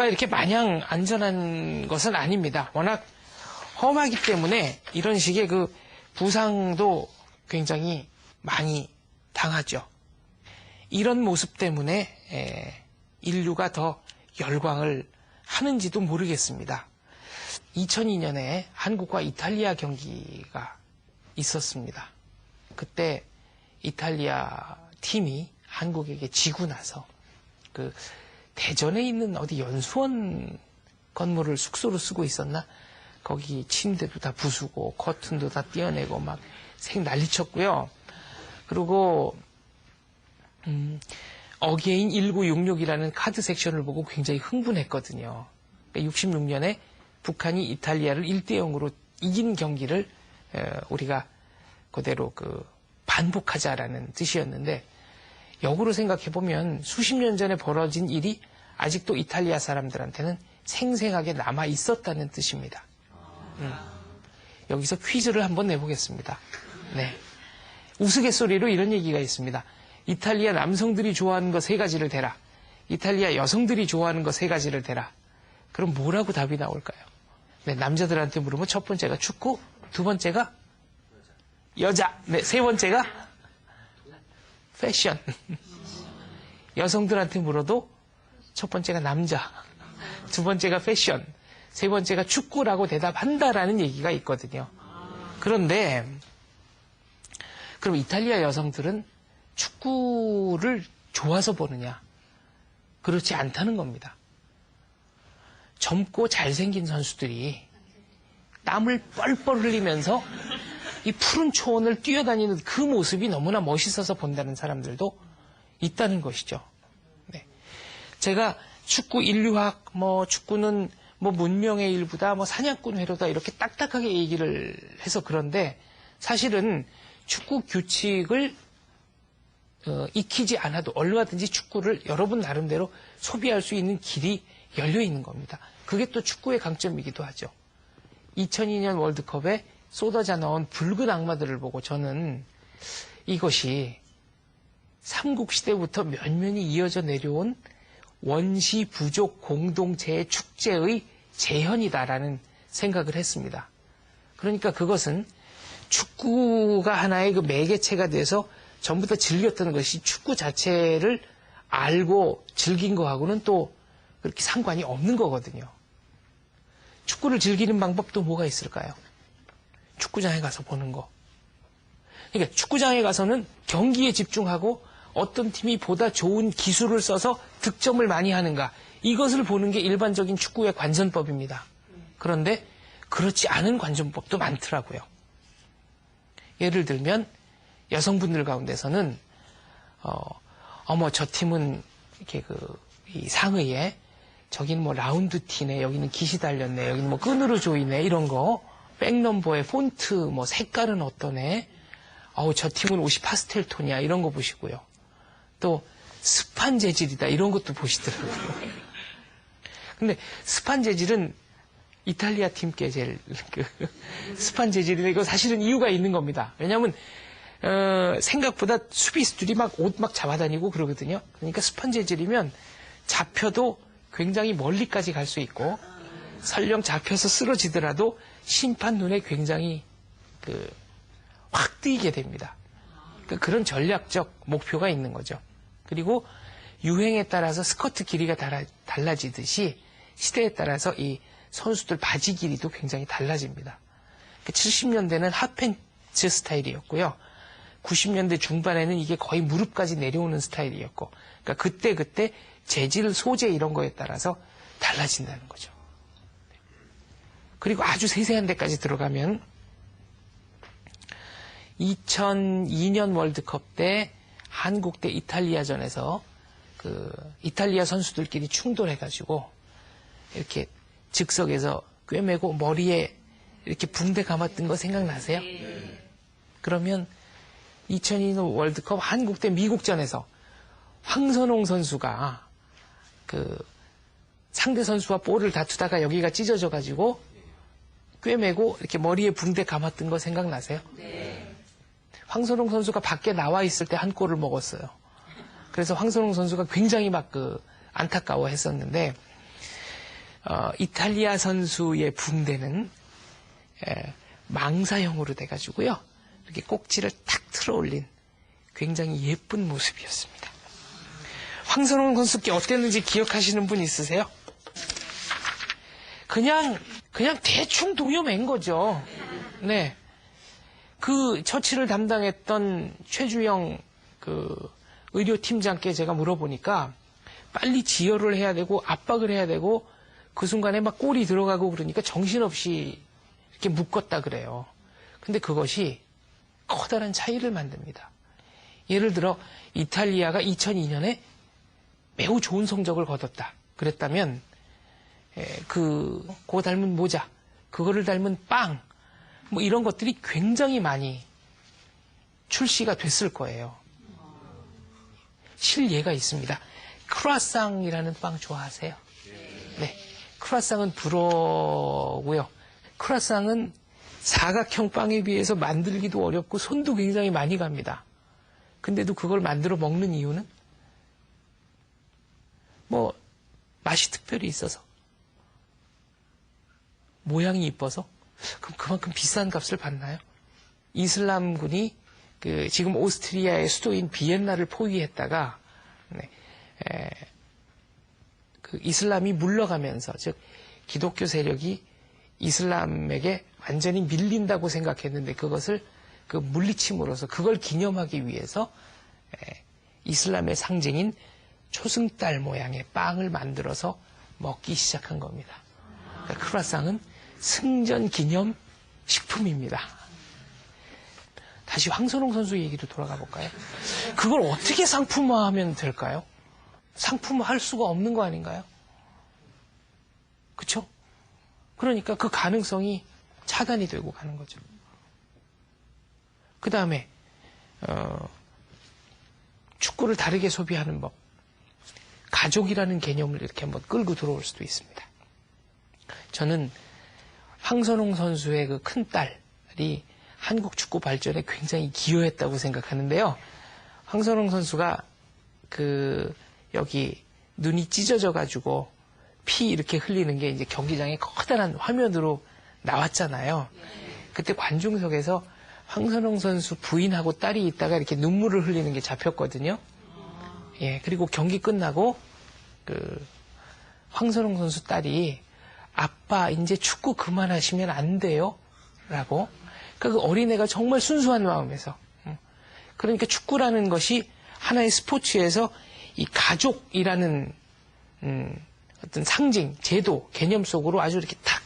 도로가 이렇게 마냥 안전한 것은 아닙니다. 워낙 험하기 때문에 이런 식의 그 부상도 굉장히 많이 당하죠. 이런 모습 때문에 에, 인류가 더 열광을 하는지도 모르겠습니다. 2002년에 한국과 이탈리아 경기가 있었습니다. 그때 이탈리아 팀이 한국에게 지고 나서 그 대전에 있는 어디 연수원 건물을 숙소로 쓰고 있었나? 거기 침대도 다 부수고 커튼도 다 떼어내고 막 생 난리쳤고요. 그리고 음, 어게인 1966이라는 카드 섹션을 보고 굉장히 흥분했거든요. 66년에 북한이 이탈리아를 1대 0으로 이긴 경기를 에, 우리가 그대로 그 반복하자라는 뜻이었는데 역으로 생각해 보면 수십 년 전에 벌어진 일이 아직도 이탈리아 사람들한테는 생생하게 남아 있었다는 뜻입니다. 음. 여기서 퀴즈를 한번 내보겠습니다. 네. 우스갯소리로 이런 얘기가 있습니다. 이탈리아 남성들이 좋아하는 거 세 가지를 대라. 이탈리아 여성들이 좋아하는 거 세 가지를 대라. 그럼 뭐라고 답이 나올까요? 네, 남자들한테 물으면 첫 번째가 축구, 두 번째가 여자, 네, 세 번째가 패션. 여성들한테 물어도 첫 번째가 남자, 두 번째가 패션, 세 번째가 축구라고 대답한다라는 얘기가 있거든요. 그런데 그럼 이탈리아 여성들은 축구를 좋아서 보느냐? 그렇지 않다는 겁니다. 젊고 잘생긴 선수들이 땀을 뻘뻘 흘리면서 이 푸른 초원을 뛰어다니는 그 모습이 너무나 멋있어서 본다는 사람들도 있다는 것이죠. 네. 제가 축구 인류학, 뭐 축구는 뭐 문명의 일부다, 뭐 사냥꾼 회로다 이렇게 딱딱하게 얘기를 해서 그런데 사실은 축구 규칙을 어, 익히지 않아도 얼마든지 축구를 여러분 나름대로 소비할 수 있는 길이 열려 있는 겁니다. 그게 또 축구의 강점이기도 하죠. 2002년 월드컵에 쏟아져 나온 붉은 악마들을 보고 저는 이것이 삼국시대부터 면면이 이어져 내려온 원시 부족 공동체의 축제의 재현이다라는 생각을 했습니다. 그러니까 그것은 축구가 하나의 그 매개체가 돼서 전부 다 즐겼던 것이 축구 자체를 알고 즐긴 거하고는 또 그렇게 상관이 없는 거거든요. 축구를 즐기는 방법도 뭐가 있을까요? 축구장에 가서 보는 거. 그러니까 축구장에 가서는 경기에 집중하고 어떤 팀이 보다 좋은 기술을 써서 득점을 많이 하는가. 이것을 보는 게 일반적인 축구의 관전법입니다. 그런데 그렇지 않은 관전법도 많더라고요. 예를 들면 여성분들 가운데서는 어, 어머 저 팀은 이렇게 그이 상의에 저기는 뭐 라운드 티네 여기는 기시 달렸네 여기는 뭐 끈으로 조이네 이런 거 백넘버의 폰트 뭐 색깔은 어떠네 어우 저 팀은 옷이 파스텔 톤이야 이런 거 보시고요 또 습한 재질이다 이런 것도 보시더라고요 근데 습한 재질은 이탈리아 팀께 제일 그 습한 재질인데 이거 사실은 이유가 있는 겁니다 왜냐하면 어, 생각보다 수비수들이 막 옷 막 잡아다니고 그러거든요. 그러니까 습한 재질이면 잡혀도 굉장히 멀리까지 갈 수 있고 설령 잡혀서 쓰러지더라도 심판 눈에 굉장히 그, 확 뜨이게 됩니다. 그러니까 그런 전략적 목표가 있는 거죠. 그리고 유행에 따라서 스커트 길이가 달라, 달라지듯이 시대에 따라서 이 선수들 바지 길이도 굉장히 달라집니다. 70년대는 핫팬츠 스타일이었고요. 90년대 중반에는 이게 거의 무릎까지 내려오는 스타일이었고, 그러니까 그때 그때 재질, 소재 이런 거에 따라서 달라진다는 거죠. 그리고 아주 세세한 데까지 들어가면 2002년 월드컵 때 한국 대 이탈리아전에서 그 이탈리아 선수들끼리 충돌해가지고 이렇게 즉석에서 꿰매고 머리에 이렇게 붕대 감았던 거 생각나세요? 그러면 2002년 월드컵 한국 대 미국전에서 황선홍 선수가 그 상대 선수와 볼을 다투다가 여기가 찢어져 가지고 꿰매고 이렇게 머리에 붕대 감았던 거 생각나세요? 네. 황선홍 선수가 밖에 나와 있을 때 한 골을 먹었어요. 그래서 황선홍 선수가 굉장히 막 그 안타까워 했었는데 어, 이탈리아 선수의 붕대는 에, 망사형으로 돼가지고요. 이렇게 꼭지를 탁 틀어 올린 굉장히 예쁜 모습이었습니다. 황선홍 선수께 어땠는지 기억하시는 분 있으세요? 그냥, 그냥 대충 동요맨 거죠. 네. 그 처치를 담당했던 최주영 그 의료팀장께 제가 물어보니까 빨리 지혈을 해야 되고 압박을 해야 되고 그 순간에 막 골이 들어가고 그러니까 정신없이 이렇게 묶었다 그래요. 근데 그것이 커다란 차이를 만듭니다. 예를 들어 이탈리아가 2002년에 매우 좋은 성적을 거뒀다. 그랬다면 에, 그, 그 닮은 모자, 그거를 닮은 빵, 뭐 이런 것들이 굉장히 많이 출시가 됐을 거예요. 실예가 있습니다. 크루아상이라는 빵 좋아하세요? 네. 크루아상은 불어고요. 크루아상은 사각형 빵에 비해서 만들기도 어렵고 손도 굉장히 많이 갑니다. 근데도 그걸 만들어 먹는 이유는 뭐 맛이 특별히 있어서 모양이 이뻐서 그럼 그만큼 비싼 값을 받나요? 이슬람군이 그 지금 오스트리아의 수도인 비엔나를 포위했다가 네, 에, 그 이슬람이 물러가면서 즉 기독교 세력이 이슬람에게 완전히 밀린다고 생각했는데 그것을 그 물리침으로써 그걸 기념하기 위해서 에, 이슬람의 상징인 초승달 모양의 빵을 만들어서 먹기 시작한 겁니다. 그러니까 크루아상은 승전 기념 식품입니다. 다시 황선홍 선수 얘기로 돌아가 볼까요? 그걸 어떻게 상품화하면 될까요? 상품화할 수가 없는 거 아닌가요? 그쵸? 그러니까 그 가능성이 차단이 되고 가는 거죠. 그 다음에 어, 축구를 다르게 소비하는 법. 가족이라는 개념을 이렇게 한번 끌고 들어올 수도 있습니다. 저는 황선홍 선수의 그 큰 딸이 한국 축구 발전에 굉장히 기여했다고 생각하는데요. 황선홍 선수가 그 여기 눈이 찢어져 가지고 피 이렇게 흘리는 게 이제 경기장에 커다란 화면으로 나왔잖아요. 그때 관중석에서 황선홍 선수 부인하고 딸이 있다가 이렇게 눈물을 흘리는 게 잡혔거든요. 예, 그리고 경기 끝나고 그 황선홍 선수 딸이 아빠 이제 축구 그만하시면 안 돼요? 라고. 그러니까 그 어린애가 정말 순수한 마음에서. 음. 그러니까 축구라는 것이 하나의 스포츠에서 이 가족이라는 음, 어떤 상징, 제도, 개념 속으로 아주 이렇게 탁